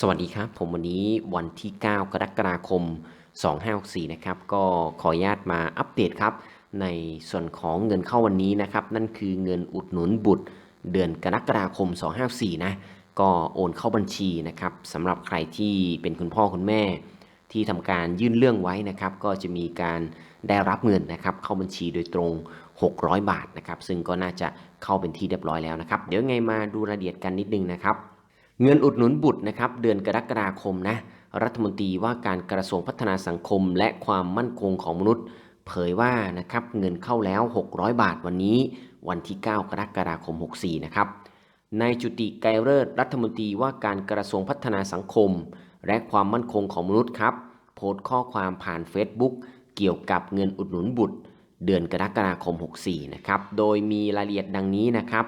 สวัสดีครับ ผมวันนี้วันที่ 9 กรกฎาคม 2564 นะครับ ก็ขออนุญาตมาอัปเดตครับ ในส่วนของเงินเข้าวันนี้นะครับ นั่นคือเงินอุดหนุนบุตร เดือนกรกฎาคม 2564 นะ ก็โอนเข้าบัญชีนะครับสำหรับใครที่เป็นคุณพ่อคุณแม่ ที่ทำการยื่นเรื่องไว้นะครับ ก็จะมีการได้รับเงินนะครับ เข้าบัญชีโดยตรง 600 บาทนะครับ ซึ่งก็น่าจะเข้าเป็นที่เรียบร้อยแล้วนะครับ เดี๋ยวไงมาดูรายละเอียดกันนิดนึงนะครับ เงินอุดหนุนบุตรนะครับเดือนกรกฎาคมนะรัฐมนตรีว่าการกระทรวงพัฒนาสังคม และความมั่นคงของมนุษย์ เผยว่านะครับเงินเข้าแล้ว 600 บาทวันนี้ วันที่ 9 กรกฎาคม 64 นะครับนายจุติไกรเลิศรัฐมนตรีว่าการกระทรวงพัฒนาสังคม และความมั่นคงของมนุษย์ครับโพสต์ข้อความผ่าน Facebook เกี่ยวกับเงินอุดหนุนบุตร เดือนกรกฎาคม 64 นะครับ โดยมีรายละเอียดดังนี้นะครับ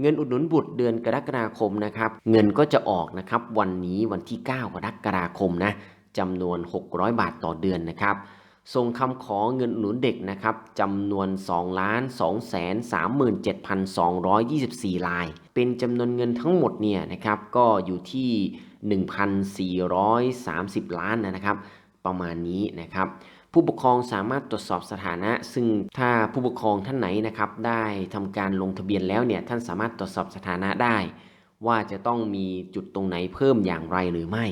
เงินอุดหนุนบุตรเดือนกรกฎาคมนะครับ เงินก็จะออกนะครับวันนี้วันที่ 9 กรกฎาคมนะจำนวน 600 บาทต่อเดือนนะครับส่งคำขอเงินอุดหนุนเด็กนะครับจำนวน 2 2 3 7 2 2 4ราย เป็นจำนวนเงินทั้งหมดเนี่ยนะครับก็อยู่ที่ 1,430 ล้านนะครับ ประมาณนี้นะครับ ผู้ปกครองสามารถตรวจสอบสถานะ ซึ่งถ้าผู้ปกครองท่านไหนนะครับ ได้ทำการลงทะเบียนแล้วเนี่ยท่านสามารถตรวจสอบสถานะได้ ว่าจะต้องมีจุดตรงไหนเพิ่มอย่างไรหรือไม่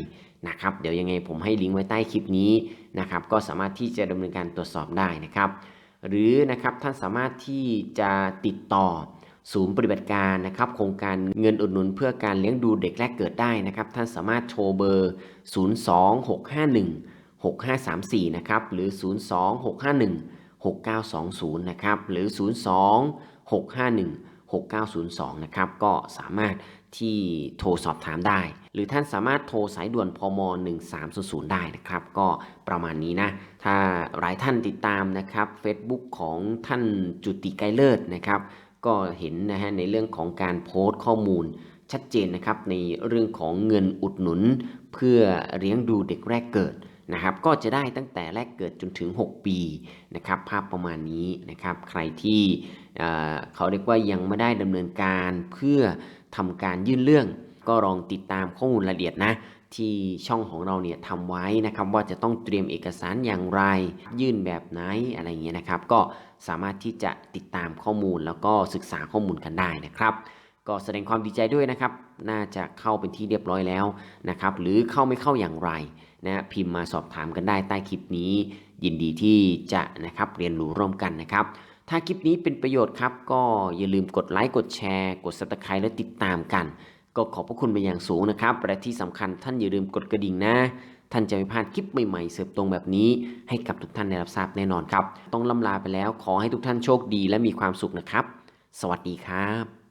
นะครับ เดี๋ยวยังไงผมให้ลิงก์ไว้ใต้คลิปนี้นะครับ ก็สามารถที่จะดำเนินการตรวจสอบได้นะครับ หรือนะครับท่านสามารถที่จะติดต่อศูนย์ปฏิบัติการนะครับโครงการเงินอุดหนุนเพื่อการเลี้ยงดูเด็กแรกเกิดได้นะครับ ท่านสามารถโทรเบอร์ 02651 6534 นะครับ หรือ 02651 6920 นะครับ หรือ 02 651 6902 นะครับ ก็สามารถที่โทรสอบถามได้ หรือท่านสามารถโทรสายด่วนพม 1300 ได้นะครับ ก็ประมาณนี้นะ ถ้าหลายท่านติดตามนะครับ Facebook ของท่านจุติไกเลิศนะครับ ก็เห็นนะฮะในเรื่องของการโพสต์ข้อมูลชัดเจนนะครับในเรื่องของเงินอุดหนุน เพื่อเลี้ยงดูเด็กแรกเกิด นะครับก็จะได้ตั้งแต่แรกเกิดจนถึง 6 ปีนะครับภาพประมาณนี้นะครับใครที่เเขาเรียกว่ายังไม่ได้ดำเนินการเพื่อทำการยื่นเรื่อง ก็ลองติดตามข้อมูลละเอียดนะที่ช่องของเราเนี่ยทำไว้นะครับว่าจะต้องเตรียมเอกสารอย่างไร ยื่นแบบไหนอะไรเงี้ยนะครับ ก็สามารถที่จะติดตามข้อมูลแล้วก็ศึกษาข้อมูลกันได้นะครับ ก็แสดงความดีใจด้วยนะครับ น่าจะเข้าเป็นที่เรียบร้อยแล้วนะครับ หรือเข้าไม่เข้าอย่างไร นะพิมพ์มาสอบถามกันได้ใต้คลิปนี้ ยินดีที่จะนะครับเรียนรู้ร่วมกันนะครับ ถ้าคลิปนี้เป็นประโยชน์ครับ ก็อย่าลืมกดไลค์กดแชร์ กด subscribe และติดตามกัน ก็ขอบพระคุณเป็นอย่างสูงนะครับและที่สำคัญท่านอย่าลืมกดกระดิ่งนะท่านจะไม่พลาดคลิปใหม่ๆ เสิร์ฟตรงแบบนี้ ให้กับทุกท่านได้รับทราบแน่นอนครับ ต้องล่ำลาไปแล้วขอให้ทุกท่านโชคดีและมีความสุขนะครับ สวัสดีครับ